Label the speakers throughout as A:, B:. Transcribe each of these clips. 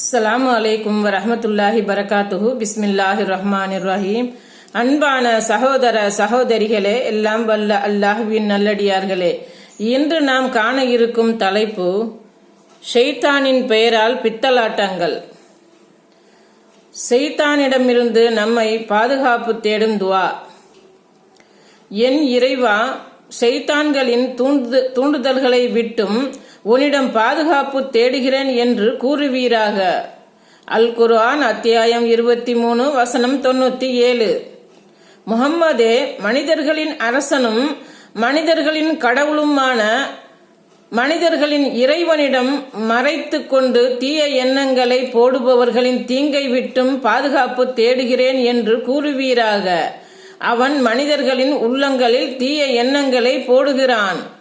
A: அஸ்லாம் வலைக்கும் வரமத்துல்லாஹி பரகாத்துஹு. பிஸ்மில்லாஹி ரஹ்மான் ரஹீம். அன்பான சகோதர சகோதரிகளே எல்லாம் வல்ல அல்லாஹுவின் நல்லடியார்களே இன்று நாம் காண இருக்கும் தலைப்பு ஷெய்தானின் பெயரால் பித்தலாட்டங்கள். செய்தானிடமிருந்து நம்மை பாதுகாப்பு தேடும் துவா. என் இறைவா செய்தான்களின் தூண்டு தூண்டுதல்களை விட்டும் உன்னிடம் பாதுகாப்பு தேடுகிறேன் என்று கூறுவீராக. அல் குர்ஆன் அத்தியாயம் இருபத்தி மூணு வசனம் தொண்ணூத்தி ஏழு. முகம்மதே மனிதர்களின் அரசனும் மனிதர்களின் கடவுளுமான மனிதர்களின் இறைவனிடம் மறைத்து கொண்டு தீய எண்ணங்களை போடுபவர்களின் தீங்கை விட்டும் பாதுகாப்பு தேடுகிறேன் என்று கூறுவீராக. அவன் மனிதர்களின் உள்ளங்களில் தீய எண்ணங்களை போடுகிறான்.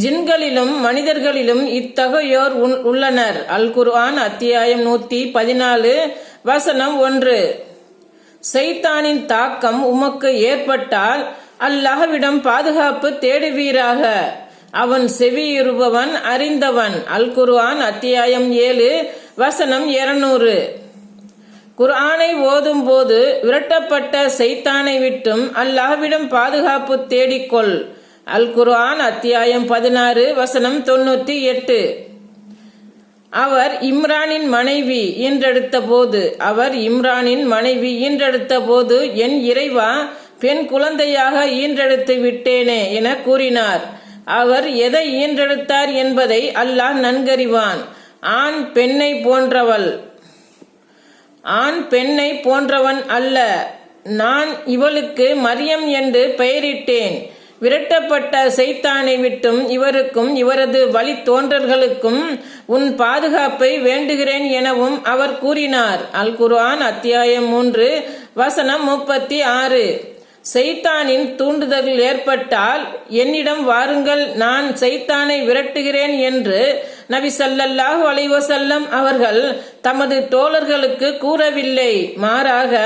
A: ஜின்களிலும் மனிதர்களிலும் இத்தகையோர் உள்ளனர். அல் குர்ஆன் அத்தியாயம் நூத்தி பதினாலு வசனம் ஒன்று. சைத்தானின் தாக்கம் உமக்கு ஏற்பட்டால் அல்லாஹ்விடம் பாதுகாப்பு தேடுவீராக. அவன் செவியுறுபவன் அறிந்தவன். அல் குர்ஆன் அத்தியாயம் ஏழு வசனம் இருநூறு. குர்ஆனை ஓதும் போது விரட்டப்பட்ட செய்தானை விட்டும் அல்லாஹ்விடம் பாதுகாப்பு தேடிக்கொள். அல் குர்ஆன் அத்தியாயம் பதினாறு வசனம் தொண்ணூற்றி எட்டு. அவர் இம்ரானின் மனைவி ஈன்றெடுத்த போது அவர் இம்ரானின் மனைவி ஈன்றெடுத்த போது என் இறைவா பெண் குழந்தையாக ஈன்றெடுத்து விட்டேனே என கூறினார். அவர் எதை ஈன்றெடுத்தார் என்பதை அல்லாஹ் நன்கறிவான். ஆண் பெண்ணை போன்றவள் ஆண் பெண்ணை போன்றவன் அல்ல. நான் இவளுக்கு மரியம் என்று பெயரிட்டேன். விரட்டப்பட்ட செய்தானை விட்டும் இவருக்கும் இவரது வழி தோன்றர்களுக்கும் உன் பாதுகாப்பை வேண்டுகிறேன் எனவும் அவர் கூறினார். அல் குர்ஆன் அத்தியாயம் மூன்று வசனம் முப்பத்தி ஆறு. செய்தானின் தூண்டுதல் ஏற்பட்டால் என்னிடம் வாருங்கள் நான் செய்தானை விரட்டுகிறேன் என்று நபி சல்லல்லாஹு அலைவசல்லம் அவர்கள் தமது தோழர்களுக்கு கூறவில்லை. மாறாக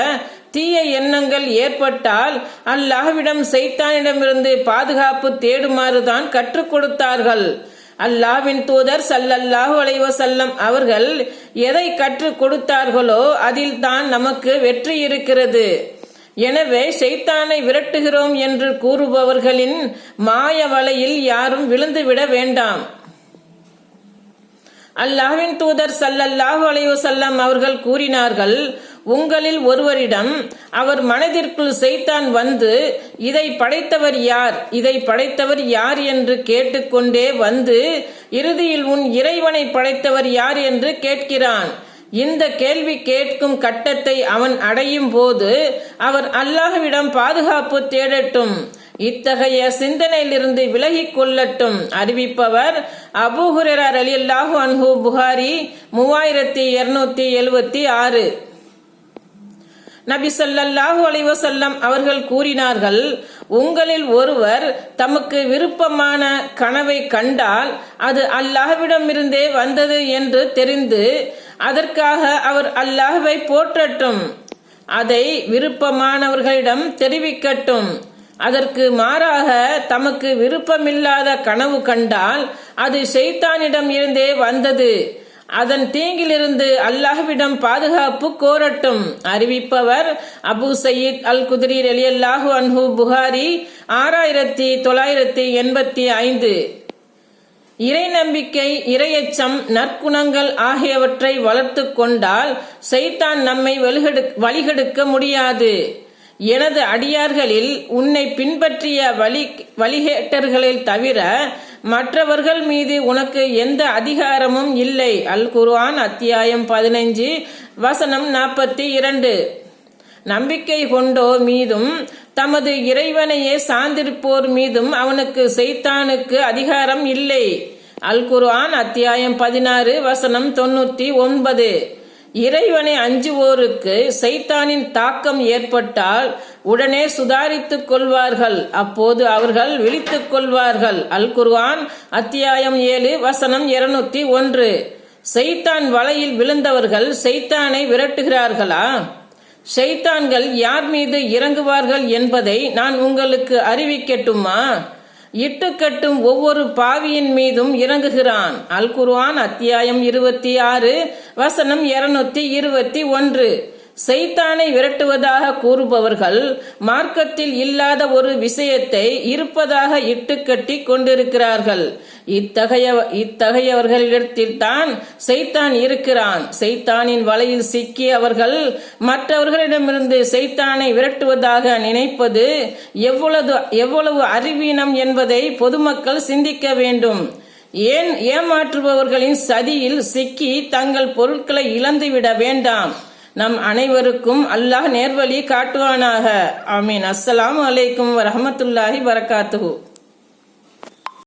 A: தீய எண்ணங்கள் ஏற்பட்டால் அல்லாஹ்விடம் சைத்தானிடமிருந்து பாதுகாப்பு தேடுமாறுதான் கற்றுக் கொடுத்தார்கள். அல்லாவின் தூதர் சல்லல்லாஹு அலைவசல்லம் அவர்கள் எதை கற்றுக் கொடுத்தார்களோ அதில் தான் நமக்கு வெற்றி இருக்கிறது. எனவே செய்தானை விரட்டுகிறோம் என்று கூறுபவர்களின் மாய வலையில் யாரும் விழுந்துவிட வேண்டாம். அல்லாஹ்வின் தூதர் சல்லல்லாஹு அலைவசல்லம் அவர்கள் கூறினார்கள் உங்களில் ஒருவரிடம் அவர் மனதிற்குள் செய்தான் வந்து இதை படைத்தவர் யார்? இதை படைத்தவர் யார் என்று கேட்டுக்கொண்டே வந்து இறுதியில் உன் இறைவனை படைத்தவர் யார்? என்று கேட்கிறான். இந்த கேள்வி கேட்கும் கட்டத்தை அவன் அடையும் போது அவர் அல்லாஹ்விடம் பாதுகாப்பு தேடட்டும். இத்தகைய சிந்தனையிலிருந்து விலகிக் கொள்ளட்டும். அறிவிப்பவர் அபுஹுரர் அலி அல்லாஹு அன்ஹு புகாரி மூவாயிரத்தி இருநூத்தி எழுவத்தி ஆறு. நபி சொல்லல்லாஹு அலைவசல்லம் அவர்கள் கூறினார்கள் உங்களில் ஒருவர் தமக்கு விருப்பமான கனவை கண்டால் அது அல்லாஹ்விடமிருந்தே வந்தது என்று தெரிந்து அதற்காக அவர் அல்லாஹுவை போற்றட்டும். அதை விருப்பமானவர்களிடம் தெரிவிக்கட்டும். அதற்கு மாறாக தமக்கு விருப்பமில்லாத கனவு கண்டால் அது ஷெய்தானிடம் இருந்தே வந்தது. அதன் தீங்கிலிருந்து அல்லாஹ்விடம் பாதுகாப்பு கோரட்டும். அறிவிப்பவர் அபு சயீத் அல் குதிரி அலி அல்லாஹு அன்ஹு புகாரி ஆறாயிரத்தி தொள்ளாயிரத்தி எண்பத்தி ஐந்து. இறை நம்பிக்கை இரையச்சம் நற்குணங்கள் ஆகியவற்றை வளர்த்து கொண்டால் செய்தான் நம்மை வழிகெடுக்க முடியாது. எனது அடியார்களில் உன்னை பின்பற்றிய வழி வழிகேட்டர்களில் தவிர மற்றவர்கள் மீது உனக்கு எந்த அதிகாரமும் இல்லை. அல் குர்ஆன் அத்தியாயம் பதினைஞ்சு வசனம் நாற்பத்தி இரண்டு. நம்பிக்கை கொண்டோர் மீதும் தமது இறைவனையே சார்ந்திருப்போர் மீதும் அவனுக்கு செய்தானுக்கு அதிகாரம் இல்லை. அல் குர்ஆன் அத்தியாயம் பதினாறு வசனம் தொண்ணூற்றி ஒன்பது. இறைவனை அஞ்சுவோருக்கு சைத்தானின் தாக்கம் ஏற்பட்டால் உடனே சுதாரித்துக் கொள்வார்கள். அப்போது அவர்கள் விழித்துக் கொள்வார்கள். அல் குர்வான் அத்தியாயம் ஏழு வசனம் இருநூத்தி ஒன்று. செய்தான் வலையில் விழுந்தவர்கள் செய்தானை விரட்டுகிறார்களா? ஷைத்தான்கள் யார் மீது இறங்குவார்கள் என்பதை நான் உங்களுக்கு அறிவிக்கட்டுமா? இட்டுக்கட்டும் ஒவ்வொரு பாவியின் மீதும் இறங்குகிறான். அல் குர்ஆன் அத்தியாயம் இருபத்தி ஆறு வசனம் இருநூத்தி இருபத்தி ஒன்று. சைத்தானை விரட்டுவதாக கூறுபவர்கள் மார்க்கத்தில் இல்லாத ஒரு விஷயத்தை இருப்பதாக இட்டுக்கட்டி கொண்டிருக்கிறார்கள். இத்தகைய இத்தகையவர்களிடத்தில் தான் செய்தான் இருக்கிறான். செய்தானின் வலையில் சிக்கி அவர்கள் மற்றவர்களிடமிருந்து செய்தானை விரட்டுவதாக நினைப்பது எவ்வளவு எவ்வளவு அறிவீனம் என்பதை பொதுமக்கள் சிந்திக்க வேண்டும். ஏன் ஏமாற்றுபவர்களின் சதியில் சிக்கி தங்கள் பொருட்களை இழந்துவிட வேண்டாம்? நம் அனைவருக்கும் அல்லாஹ் நேர்வழி காட்டுவானாக. ஆமீன். அஸ்ஸலாம் அலைக்கும் வரமத்துல்லாஹி வரகாத்துஹு